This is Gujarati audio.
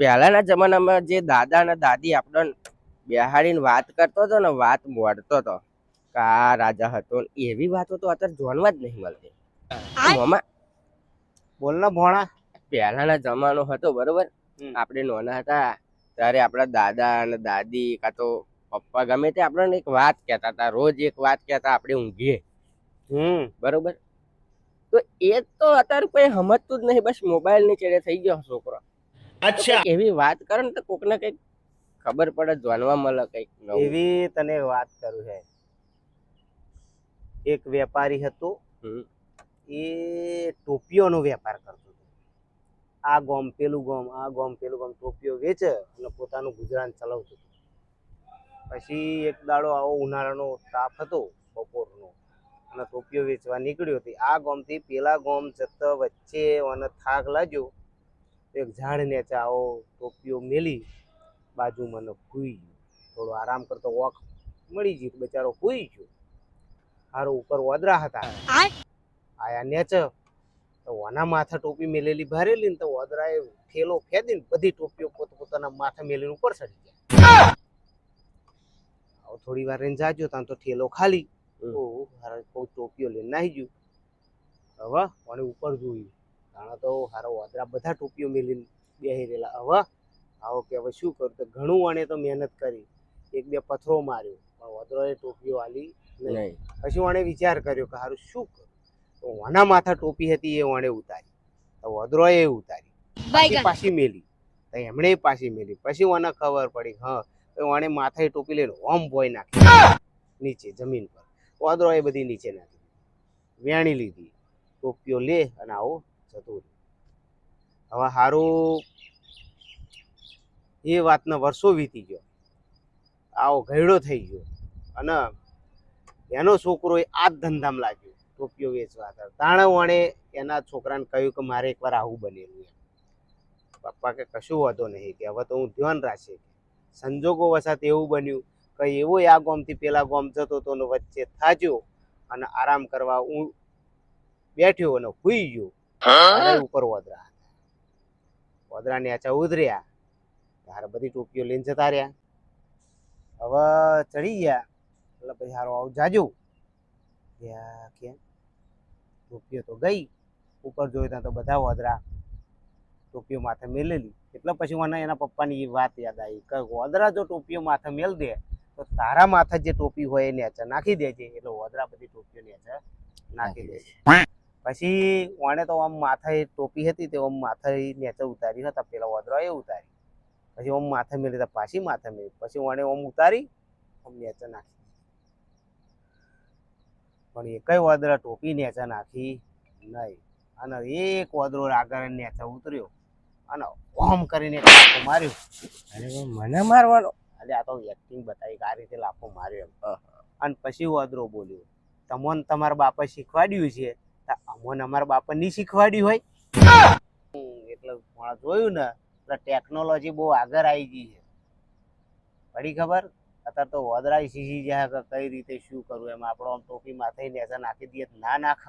પહેલાના જમાનામાં જે દાદા અને દાદી આપણને બેહાડીને વાત કરતો હતો ને વાત મોડતો હતો કે આ રાજા હતો ને એવી વાતો તો અત્યારે જોવા જ નહીં મળતી. મામા બોલ ને ભોણા. પહેલાના જમાનો હતો બરોબર? આપણે નાના હતા ત્યારે આપણા દાદા અને દાદી કાં તો પપ્પા ગમે તે આપણને એક વાત કહેતા હતા રોજ એક વાત કહેતા આપણે ઊંઘીએ હમ. બરોબર? તો એ તો અત્યારે કોઈ સમજતું જ નહીં બસ મોબાઈલની ચેડે થઈ ગયો છોકરો. અચ્છા. એવી વાત કરો ને તો કોકને કંઈક ખબર પડે જાણવા મળે કંઈક એવી તને વાત કરું છે એક વેપારી હતો. એ ટોપીઓનો વેપાર કરતો હતો. આ ગોમ પેલું ગોમ આ ગોમ પેલું ગોમ ટોપીઓ વેચે અને પોતાનું ગુજરાન ચલાવતો હતો. પછી એક દાડો આવો ઉનાળાનો તાપ હતો બપોરનો અને ટોપીઓ વેચવા નીકળ્યો. હતી આ ગોમથી પેલા ગોમ જતા વચ્ચે અને થાક લાગ્યો. એક ઝાડ ચાઓ આવો ટોપીઓ મેલી બાજુમાં ને સૂઈ ગયો. થોડો આરામ કરતો વોક મળી ગયું બિચારો સૂઈ ગયો. હારો ઉપર વદરા હતા. આયા. નેચ તો ઓના માથે ટોપી મેલેલી ભરેલી ને તો વદરાએ ઠેલો ફેદીને બધી ટોપીઓ પોત પોતાના માથે મેલીને ઉપર ચડી ગયા. આવો થોડી વાર રહીને જાજો ત્યાં તો ઠેલો ખાલી. કોઈ ટોપીઓ લઈને નાહી ગયું. હવે અને ઉપર જોયું. તાણે તો હારો વાદરા બધા ટોપીઓ મેલીને બેહી રહેલા. હવે આવો કે હવે શું કરું? તો ઘણું વણે તો મહેનત કરી. એક બે પથરો માર્યો. પણ વદરોએ ટોપીઓ આલી નહીં. પછી વણે વિચાર કર્યો કે હારું શું કરું? તો વાના માથા ટોપી હતી એ વણે ઉતારી. તો વદરોએ ઉતારી. પાછી પાછી મેલી. તો એમણે પાછી મેલી. પછી વાને ખબર પડી હા તો વણે માથે ટોપી લઈને હોમ બોય નાખી. નીચે જમીન પર. વદરોએ બધી નીચે નાખી. વેણી લીધી. ટોપીઓ લે અને આવો જતો હવે હારું એ વાતના વર્ષો વીતી ગયો. આવો ઘયડો થઈ ગયો. અને એનો છોકરો એ આ જ ધંધામાં લાગ્યો. ટોપીઓ વેચવા હતા. તાણે વણે એના છોકરાને કહ્યું કે મારે એકવાર આવું બનેલું એમ. પપ્પા કે કશું વાંધો નહીં કે હવે તો હું ધ્યાન રાખશે સંજોગો વસાત એવું બન્યું કે એવો આ ગોમથી પેલા ગોમ જતો તો વચ્ચે થાજ્યો અને આરામ કરવા હું બેઠ્યો અને હુઈ ગયો. ઉપર વદરા. હતા વદરા નેચા ઉધર્યા. ત્યારે બધી ટોપીઓ લઈને જતા રહ્યા. હવે ચડી ગયા. એટલે પછી હારો આવું જાજુ. કે ટોપીઓ તો ગઈ. ઉપર જોયું ત્યાં તો બધા વદરા. ટોપીઓ માથે મેલેલી. એટલે પછી મને એના પપ્પાની એ વાત યાદ આવી કે વદરા જો ટોપીઓ માથે મેલ દે તો તારા માથે જે ટોપી હોય એ નેચે નાખી દેજે. એટલે વદરા બધી ટોપીઓ નેચે નાખી દેજે. પછી ઓણે તો આમ માથાએ ટોપી હતી તે આમ માથે નેચે ઉતારી હતા. પેલા વદરા એ ઉતારી. પછી ઓમ માથે મેળવી તો પાછી માથે મેળવી. પછી ઓણે ઓમ ઉતારી આમ નેચે નાખી. પણ એકય કઈ ટોપી નેચે નાખી નહીં. અને એક વાદળો આગળ નેચે ઉતર્યો અને ઓમ કરીને લાફો માર્યો. અરે મને મારવાનો? એટલે આ તો એક્ટિંગ બતાવી આ રીતે લાફો માર્યો એમ. અને પછી વાદળો બોલ્યો તમને તમારા બાપા શીખવાડ્યું છે અમને અમારા બાપા ની શીખવાડી હોય. એટલે પણ જોયું ને, એટલે ટેકનોલોજી બહુ આગળ આવી ગઈ છે. પડી ખબર? અત્યારે તો વદરાય શીખી જાય કઈ રીતે શું કરવું એમ, આપણો આમ ટોપી માથે નેસા નાખી દઈએ ના નાખ.